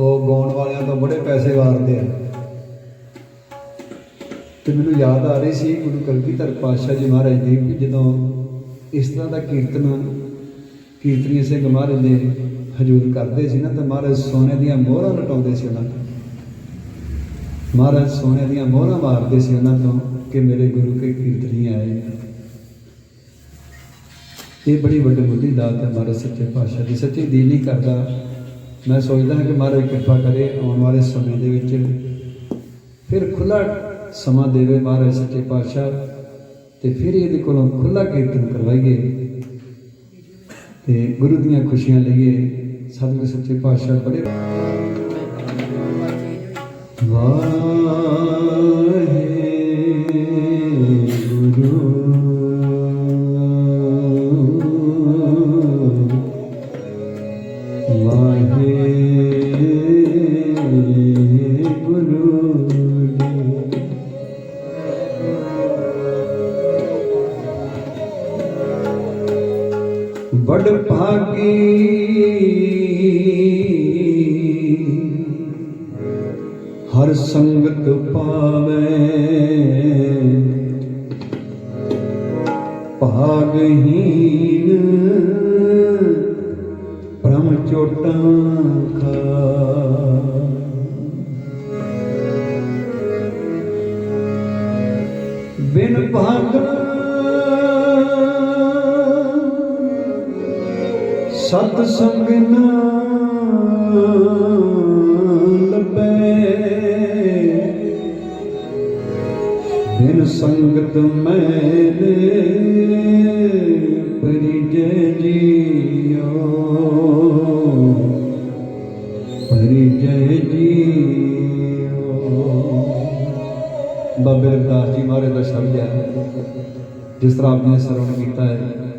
ਉਹ ਗਾਉਣ ਵਾਲਿਆਂ ਤੋਂ ਬੜੇ ਪੈਸੇ ਵਾਰਦੇ ਆ। ਤੇ ਮੈਨੂੰ ਯਾਦ ਆ ਰਹੀ ਸੀ ਗੁਰੂ ਕਲਗੀਧਰ ਪਾਤਸ਼ਾਹ ਜੀ ਮਹਾਰਾਜ ਦੀ ਵੀ ਜਦੋਂ ਇਸ ਤਰ੍ਹਾਂ ਦਾ ਕੀਰਤਨ, ਕੀਰਤਨੀ ਸਿੰਘ ਮਹਾਰਾਜ ਦੇ ਹਜੂਰ ਕਰਦੇ ਸੀ ਨਾ, ਤਾਂ ਮਹਾਰਾਜ ਸੋਨੇ ਦੀਆਂ ਮੋਹਰਾਂ ਲਟਾਉਂਦੇ ਸੀ ਉਹਨਾਂ ਤੋਂ। ਮਹਾਰਾਜ ਸੋਨੇ ਦੀਆਂ ਮੋਹਰਾਂ ਮਾਰਦੇ ਸੀ ਉਹਨਾਂ ਤੋਂ ਕਿ ਮੇਰੇ ਗੁਰੂ ਕੇ ਕੀਰਤਨੀ ਆਏ। ਇਹ ਬੜੀ ਵੱਡੀ ਬੁੱਧੀ ਦਾਤ ਹੈ ਮਹਾਰਾਜ ਸੱਚੇ ਪਾਤਸ਼ਾਹ ਦੀ। ਸੱਚੀ ਦਿਲ ਨਹੀਂ ਕਰਦਾ। ਮੈਂ ਸੋਚਦਾ ਕਿ ਮਹਾਰਾਜ ਕਿਰਪਾ ਕਰੇ ਆਉਣ ਵਾਲੇ ਸਮੇਂ ਦੇ ਵਿੱਚ ਫਿਰ ਖੁੱਲਾ ਸਮਾਂ ਦੇਵੇ ਮਹਾਰਾਜ ਸੱਚੇ ਪਾਤਸ਼ਾਹ ਤੇ ਫਿਰ ਇਹਦੇ ਕੋਲੋਂ ਖੁੱਲਾ ਕੀਰਤਨ ਕਰਵਾਈਏ ਤੇ ਗੁਰੂ ਦੀਆਂ ਖੁਸ਼ੀਆਂ ਲਈਏ। ਸਤਿਗੁਰ ਸੱਚੇ ਪਾਤਸ਼ਾਹ ਬੜੇ ਵਾਹਿਗੁਰੂ ਬੜ ਹਰ ਸੰਗਤ ਪਾਵੇ ਭਾਗਹੀਨ ਪ੍ਰਮ ਚੋਟਾਂ ਸਤ ਸੰਗ ਨਾ ਲੱਭੇ। ਬਿਨ ਸੰਗਤ ਮੈਨੇ ਪਰਿਜੈ ਜੀਓ। ਪਰਿਜੈ ਜੀਓ। ਬਾਬੇ ਰਵਿਦਾਸ ਜੀ ਮਹਾਰਾਜ ਦਾ ਸ਼ਬਦ ਹੈ, ਜਿਸ ਤਰ੍ਹਾਂ ਆਪਨੇ ਸਰਵਣ ਕੀਤਾ ਹੈ।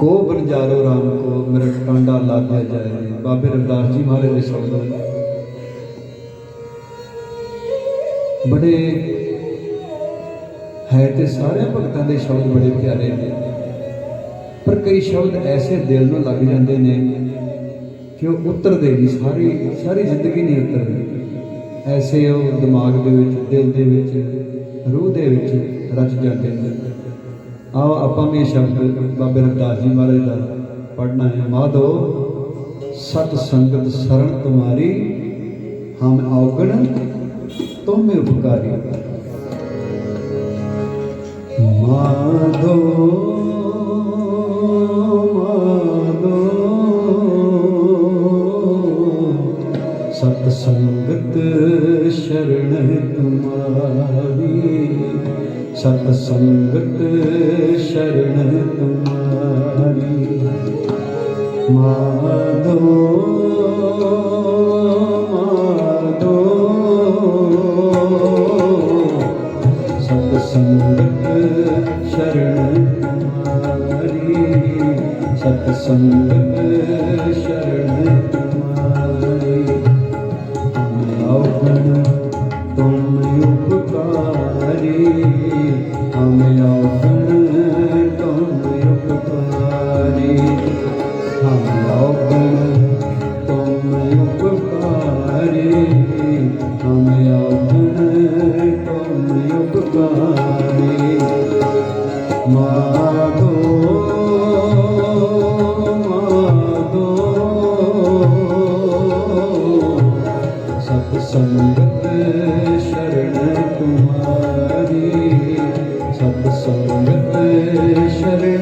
ਕੋ ਬਨਜਾਰੋ ਰਾਮ ਕੋ ਮੇਰਾ ਟਾਂਡਾ ਲਾਦਿਆ ਜਾਏ। ਬਾਬੇ ਰਵਿਦਾਸ ਜੀ ਮਹਾਰਾਜ ਦੇ ਸ਼ਬਦ ਬੜੇ ਹੈ ਤੇ ਸਾਰੇ ਭਗਤਾਂ ਦੇ ਸ਼ਬਦ ਬੜੇ ਪਿਆਰੇ ਨੇ। ਪਰ ਕਈ ਸ਼ਬਦ ਐਸੇ ਦਿਲ ਨੂੰ ਲੱਗ ਜਾਂਦੇ ਨੇ ਕਿ ਉਹ ਉਤਰਦੇ ਨਹੀਂ, ਸਾਰੀ ਸਾਰੀ ਜ਼ਿੰਦਗੀ ਨਹੀਂ ਉਤਰਦੇ। ਐਸੇ ਉਹ ਦਿਮਾਗ ਦੇ ਵਿੱਚ, ਦਿਲ ਦੇ ਵਿੱਚ, ਰੂਹ ਦੇ ਵਿੱਚ ਰਚ ਜਾਂਦੇ ਨੇ। ਆਓ ਆਪਾਂ ਵੀ ਸ਼ਬਦ ਬਾਬੇ ਰਵਿਦਾਸ ਜੀ ਮਹਾਰਾਜ ਦਾ ਪੜ੍ਹਨਾ ਹੈ। ਮਾਧੋ ਸਤ ਸੰਗਤ ਸਰਣ ਤੁਮਾਰੀ, ਹਮ ਔਗਣ ਤੁਮ ਉਪਕਾਰੀ। ਮਾਧੋ ਮਾਧੋ ਸਤ ਸੰਗਤ ਸ਼ਰਣ ਤੁਮਾਰੀ। ਸਤ ਸੰਗਤ ਸ਼ਰਣ ਤੁਮਾਰੀ। ਮਾਧੋ ਮਾਧੋ ਸਤ ਸੰਗਤ ਸ਼ਰਨ ਸੰਗਤ ਸ਼ਰਨ ਤੁਮਾਰੀ ਸਤ ਸੰਗਤ ਸ਼ਰਨ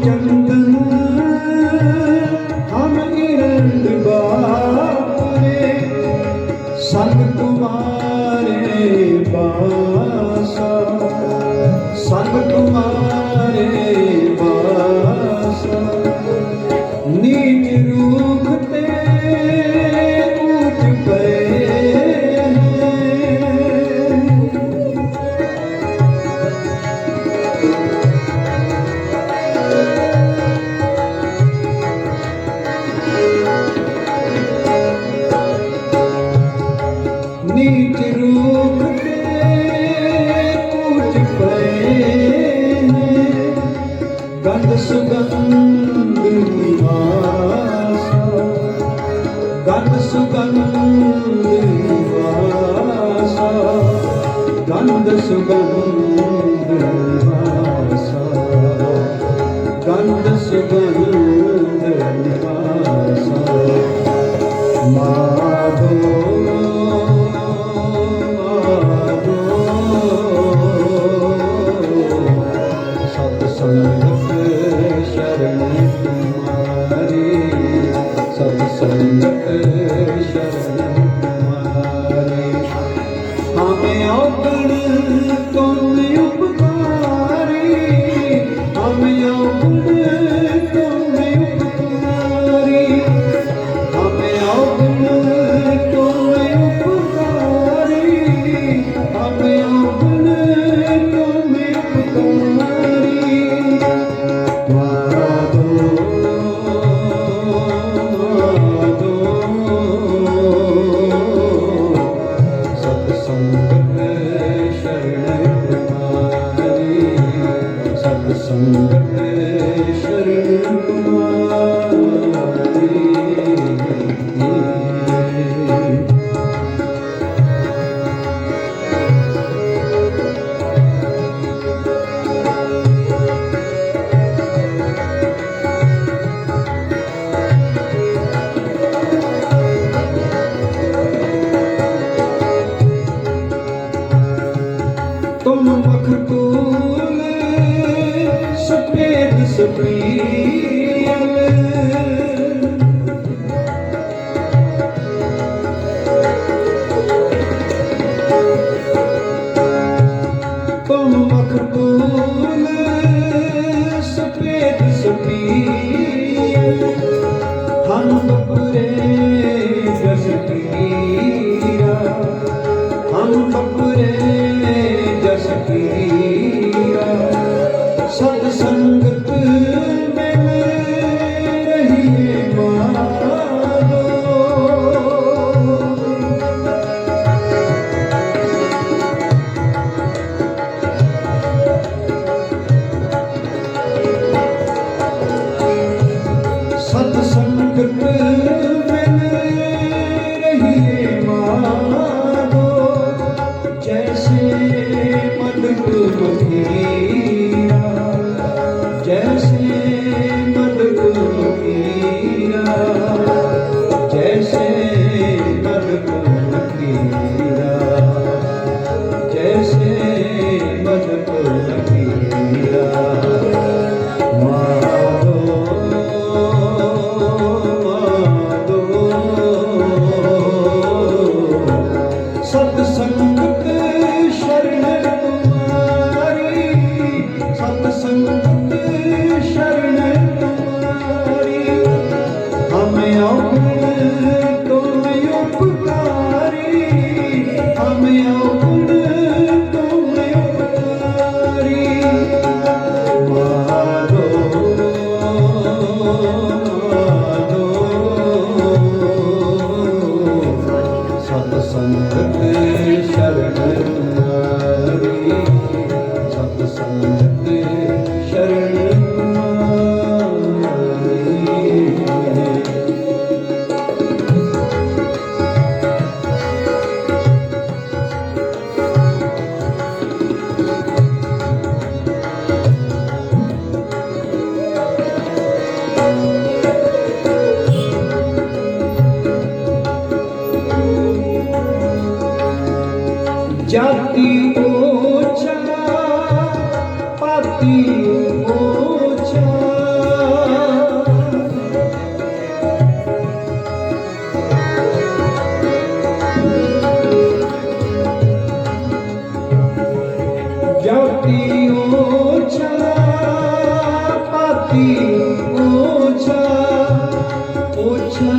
将军 सुगंध सत्संग জাতি মোচা পাতি মোচা জাতি মোচা পাতি মোচা মোচা